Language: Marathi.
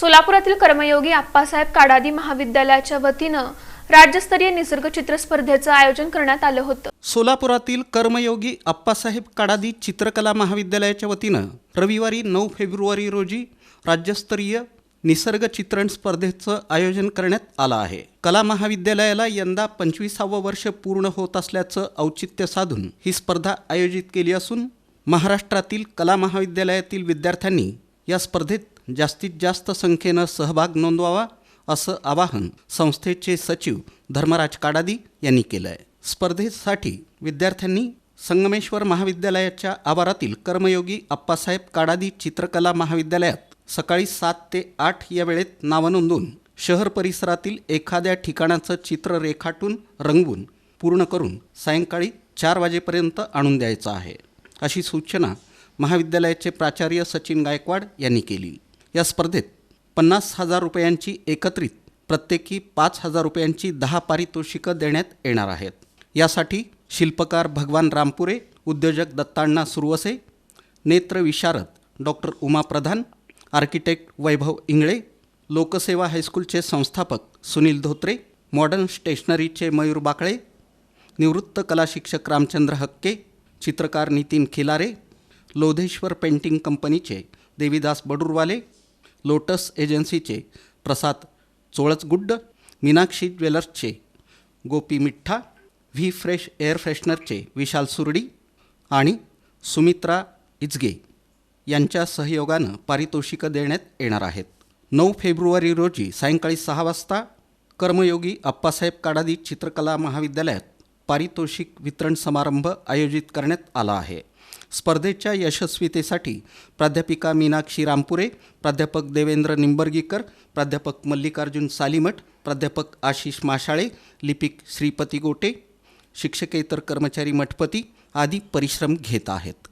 सोलापुरातील कर्मयोगी आप्पासाहेब काडादी महाविद्यालयाच्या वतीनं राज्यस्तरीय निसर्ग चित्र स्पर्धेचं आयोजन करण्यात आलं होतं. सोलापुरातील कर्मयोगी आप्पासाहेब काडादी चित्रकला महाविद्यालयाच्या वतीनं रविवारी नऊ फेब्रुवारी रोजी राज्यस्तरीय निसर्ग चित्रण स्पर्धेचं आयोजन करण्यात आलं आहे. कला महाविद्यालयाला यंदा पंचवीसावं वर्ष पूर्ण होत असल्याचं औचित्य साधून ही स्पर्धा आयोजित केली असून महाराष्ट्रातील कला महाविद्यालयातील विद्यार्थ्यांनी या स्पर्धेत जास्तीत जास्त संख्येनं सहभाग नोंदवावा असं आवाहन संस्थेचे सचिव धर्मराज काडादी यांनी केलं आहे स्पर्धेसाठी विद्यार्थ्यांनी संगमेश्वर महाविद्यालयाच्या आवारातील कर्मयोगी आप्पासाहेब काडादी चित्रकला महाविद्यालयात सकाळी सात ते आठ या वेळेत नावं नोंदवून शहर परिसरातील एखाद्या ठिकाणाचं चित्र रेखाटून रंगवून पूर्ण करून सायंकाळी चार वाजेपर्यंत आणून द्यायचं आहे अशी सूचना महाविद्यालयाचे प्राचार्य सचिन गायकवाड यांनी केली. या स्पर्धेत पन्नास हजार रुपयांची एकत्रित प्रत्येकी पाच हजार रुपयांची दहा पारितोषिकं देण्यात येणार आहेत. यासाठी शिल्पकार भगवान रामपुरे उद्योजक दत्ताण्णा सुरवसे नेत्रविशारद डॉक्टर उमा प्रधान आर्किटेक्ट वैभव इंगळे लोकसेवा हायस्कूलचे संस्थापक सुनील धोत्रे मॉडर्न स्टेशनरीचे मयूर बाकळे निवृत्त कला शिक्षक रामचंद्र हक्के चित्रकार नितीन खिलारे लोधेश्वर पेंटिंग कंपनीचे देवीदास बडुरवाले लोटस एजन्सीचे Prasad Cholachgudd Meenakshi ज्वेलर्सचे Gopi Mittha V fresh air फ्रेशनरचे Vishal Suradi आणि सुमित्रा इचगे यांच्या सहयोगानं पारितोषिकं देण्यात येणार आहेत. नऊ फेब्रुवारी रोजी सायंकाळी सहा वाजता कर्मयोगी अप्पासाहेब काडादी चित्रकला महाविद्यालयात पारितोषिक वितरण समारंभ आयोजित करण्यात आला आहे. स्पर्धेच्या यशस्वीतेसाठी प्राध्यापिका मीनाक्षी रामपुरे प्राध्यापक देवेंद्र निंबर्गीकर प्राध्यापक मल्लिकार्जुन सालीमठ प्राध्यापक आशिष माशाळे लिपिक श्रीपती गोटे शिक्षकेतर कर्मचारी मठपती आदी परिश्रम घेत आहेत.